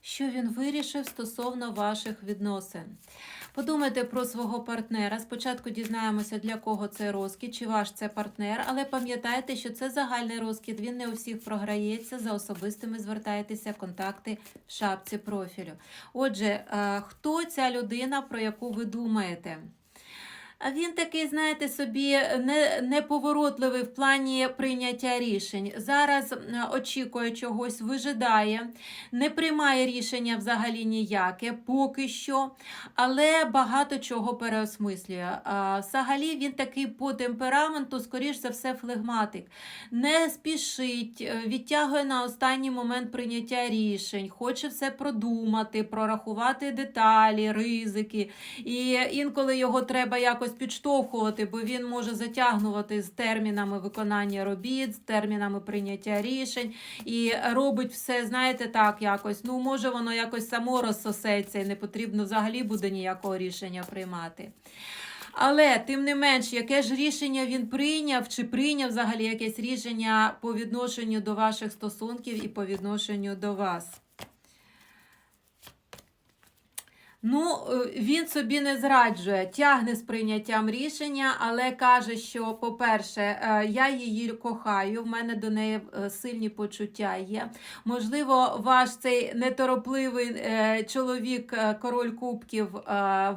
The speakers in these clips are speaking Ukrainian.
що він вирішив стосовно ваших відносин. Подумайте про свого партнера. Спочатку дізнаємося, для кого це розкіт, чи ваш це партнер, але пам'ятайте, що це загальний розкіт, він не у всіх програється. За особистими звертайтеся, контакти в шапці профілю. Отже, е, хто ця людина, про яку ви думаєте? Він такий, знаєте, собі не, неповоротливий в плані прийняття рішень. Зараз е, очікує чогось, вижидає, не приймає рішення взагалі ніяке, поки що, але багато чого переосмислює. Взагалі він такий по темпераменту, скоріш за все, флегматик. Не спішить, е, відтягує на останній момент прийняття рішень, хоче все продумати, прорахувати деталі, ризики. І інколи його треба якось підштовхувати, бо він може затягнувати з термінами виконання робіт, з термінами прийняття рішень і робить все, знаєте, так якось. Ну, може, воно якось само розсосеться і не потрібно взагалі буде ніякого рішення приймати. Але тим не менш, яке ж рішення він прийняв, чи прийняв взагалі якесь рішення по відношенню до ваших стосунків і по відношенню до вас? Ну, е, він собі не зраджує, тягне з прийняттям рішення, але каже, що, по-перше, е, я її кохаю, в мене до неї е, сильні почуття є. Можливо, ваш цей неторопливий чоловік, король кубків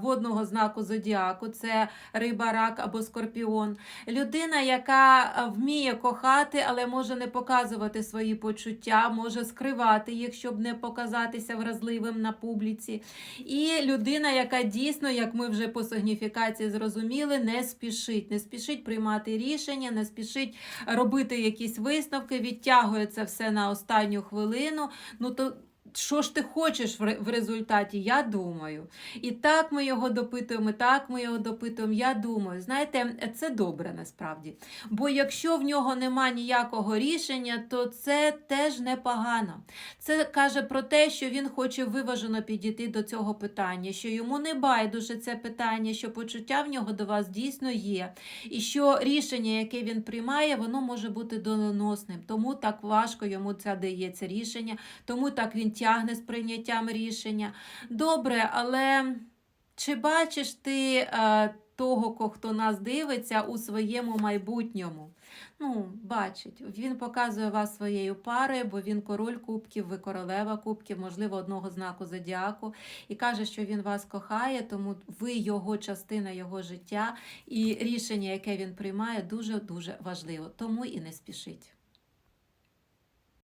водного знаку зодіаку, це риба, рак або скорпіон. Людина, яка вміє кохати, але може не показувати свої почуття, може скривати їх, щоб не показатися вразливим на публіці. І людина, яка дійсно, як ми вже по сигніфікації зрозуміли, не спішить, не спішить приймати рішення, не спішить робити якісь висновки, відтягує це все на останню хвилину. Ну то. Що ж ти хочеш в результаті? Я думаю. І так ми його допитуємо, і так ми його допитуємо. Я думаю, знаєте, це добре насправді. Бо якщо в нього нема ніякого рішення, то це теж непогано. Це каже про те, що він хоче виважено підійти до цього питання, що йому не байдуже це питання, що почуття в нього до вас дійсно є, і що рішення, яке він приймає, воно може бути доленосним. Тому так важко йому це дається рішення, тому так він тягне з прийняттям рішення. Добре, але чи бачиш ти е, того, хто нас дивиться у своєму майбутньому? Ну, бачить, він показує вас своєю парою, бо він король кубків, ви королева кубків, можливо, одного знаку зодіаку, і каже, що він вас кохає, тому ви його частина його життя, і рішення, яке він приймає, дуже дуже важливо. Тому і не спішіть.